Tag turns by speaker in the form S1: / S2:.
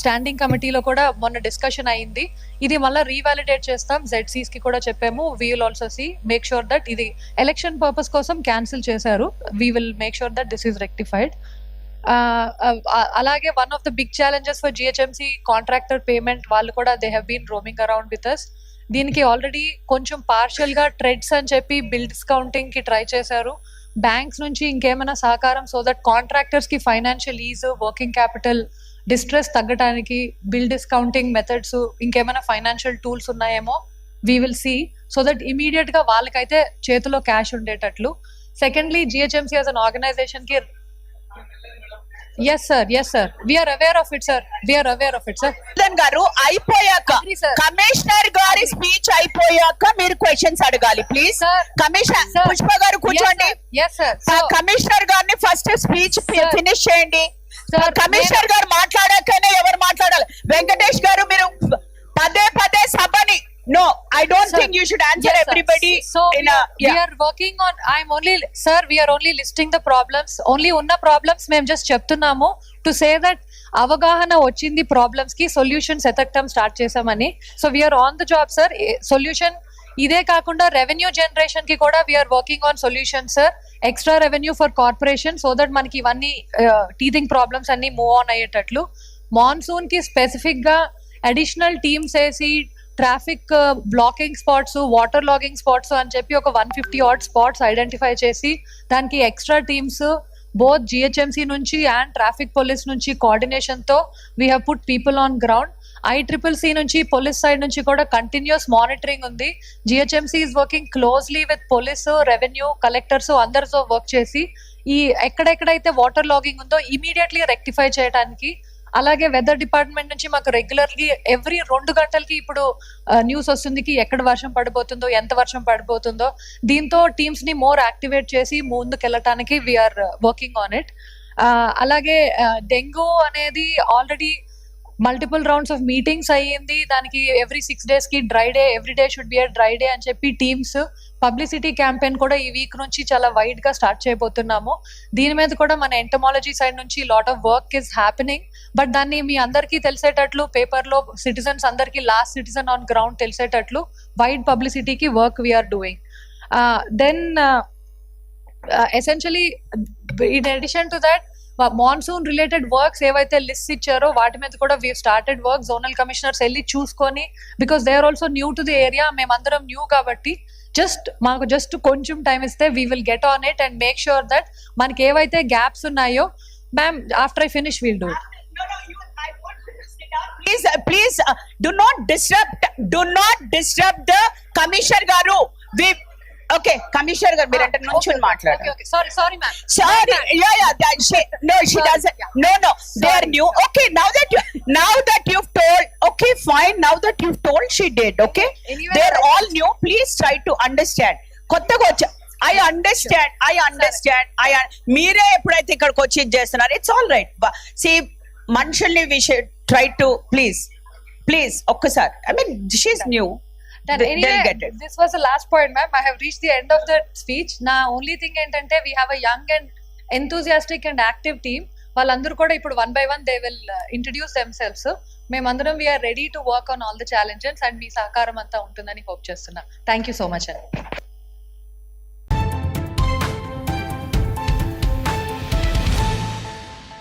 S1: Standing కమిటీలో కూడా మొన్న డిస్కషన్ అయింది. ఇది మళ్ళీ రీవాలిడేట్ చేస్తాం. జెడ్సీస్కి కూడా చెప్పాము. We will also see make sure that ఇది ఎలక్షన్ పర్పస్ కోసం క్యాన్సిల్ చేశారు. We will make sure that this is rectified అలాగే one of the big challenges for GHMC contractor payment వాళ్ళు కూడా they have been roaming around with us దీనికి already కొంచెం పార్షియల్గా TReDS అని చెప్పి బిల్ డిస్కౌంటింగ్కి ట్రై చేశారు. బ్యాంక్స్ నుంచి ఇంకేమైనా సహకారం so that కాంట్రాక్టర్స్కి financial is working capital distress తగ్గడానికి బిల్ డిస్కౌంటింగ్ మెథడ్స్ ఇంకేమైనా ఫైనాన్షియల్ టూల్స్ ఉన్నాయేమో we will see so that ఇమీడియట్గా వాళ్ళకైతే చేతిలో క్యాష్ ఉండేటట్లు. Secondly GHMC as an ఆర్గనైజేషన్కి yes sir yes sir we're aware of it sir we're aware of it sir
S2: గారు అయిపోయాక. Commissioner గారి స్పీచ్ అయిపోయాక మీరు క్వశ్చన్స్ అడగాలి ప్లీజ్
S1: Sir.
S2: కమిషనర్. పుష్ప గారు కూర్చోండి.
S1: ఎస్ సార్
S2: కమిషనర్ గారిని ఫస్ట్ స్పీచ్. ఫినిష్ చేయండి. కమిషనర్ గారు మాట్లాడాకనే ఎవరు మాట్లాడాలి వెంకటేష్ గారు మీరు పదే పదే సభని no I don't
S1: Sir.
S2: Think you should answer
S1: Yes.
S2: Everybody
S1: So we are, we are working on. I'm only, sir. We are only listing the problems. Only ఉన్న problems మేము just చెప్తున్నాము టు సే దట్ అవగాహన వచ్చింది ప్రాబ్లమ్స్కి solutions ఎతకటం start చేసామని so we're on the job sir solution ఇదే కాకుండా రెవెన్యూ జనరేషన్కి కూడా we're working on solution sir extra revenue for corporation so that మనకి ఇవన్నీ టీథింగ్ ప్రాబ్లమ్స్ అన్ని మూవ్ ఆన్ అయ్యేటట్లు. మాన్సూన్కి స్పెసిఫిక్గా అడిషనల్ టీమ్స్ వేసి traffic blocking spots water logging spots అని చెప్పి ఒక one fifty hot spots identify చేసి దానికి ఎక్స్ట్రా టీమ్స్ బోత్ జిహెచ్ఎంసీ నుంచి అండ్ ట్రాఫిక్ పోలీస్ నుంచి కోఆర్డినేషన్తో we have put people on ground I triple C నుంచి పోలీస్ సైడ్ నుంచి కూడా కంటిన్యూస్ మానిటరింగ్ ఉంది. GHMC is working closely with police revenue collectors అందరితో work చేసి ఈ ఎక్కడెక్కడైతే వాటర్ లాగింగ్ ఉందో ఇమీడియట్లీ రెక్టిఫై చేయడానికి అలాగే వెదర్ డిపార్ట్మెంట్ నుంచి మాకు రెగ్యులర్లీ ఎవ్రీ రెండు గంటలకి ఇప్పుడు న్యూస్ వస్తుంది కి ఎక్కడ వర్షం పడిపోతుందో ఎంత వర్షం పడిపోతుందో దీంతో టీమ్స్ని మోర్ యాక్టివేట్ చేసి ముందుకు వెళ్ళటానికి వీఆర్ వర్కింగ్ ఆన్ ఇట్ అలాగే డెంగ్యూ అనేది already multiple rounds of meetings అయ్యింది. దానికి ఎవ్రీ సిక్స్ డేస్కి dry day every day should be a dry day అని చెప్పి టీమ్స్ పబ్లిసిటీ క్యాంపెయిన్ కూడా ఈ వీక్ నుంచి చాలా వైడ్గా స్టార్ట్ చేయబోతున్నాము. దీని మీద కూడా మన ఎంటమాలజీ సైడ్ నుంచి lot of work is happening but దాన్ని మీ అందరికీ తెలిసేటట్లు పేపర్లో సిటిజన్స్ అందరికీ లాస్ట్ సిటిజన్ ఆన్ గ్రౌండ్ తెలిసేటట్లు wide పబ్లిసిటీకి work we're doing then essentially in addition to that monsoon related works ఏవైతే లిస్ట్ ఇచ్చారో వాటి మీద కూడా we started work zonal commissioners వెళ్ళి చూసుకొని because they are also new to the area మేమందరం new కాబట్టి జస్ట్ మాకు జస్ట్ కొంచెం టైం ఇస్తే we will get on it and make sure that మనకి ఏవైతే గ్యాప్స్ ఉన్నాయో ma'am after I finish will do
S2: please please do not disturb do not disturb the commissioner గారు we okay commissioner గారు మీరు అంటే నుంచి మాట్లాడారు
S1: sorry sorry ma'am
S2: told, okay, fine. Now that you've told, she did. Okay,
S1: Anyway,
S2: they're
S1: I-
S2: all new. Please try to understand. కొత్తగా వచ్చా I understand I understand I మీరే ఎప్పుడైతే ఇక్కడికి వచ్చి చేస్తున్నారు ఇట్స్ ఆల్ రైట్ సి మనుషుల్ని we should try to please please ఒక్కసారి I mean she's new They-
S1: anyway, this was the last point, ma'am. I have reached the end of the speech. నా only thing ఏంటంటే we have a young and enthusiastic and active team వాళ్ళందరూ కూడా ఇప్పుడు one by one they will introduce themselves మేమందరం we are ready to work on all the challenges and మీ సహకారం అంతా ఉంటుందని hope చేస్తున్నా. థ్యాంక్ యూ సో మచ్ అండి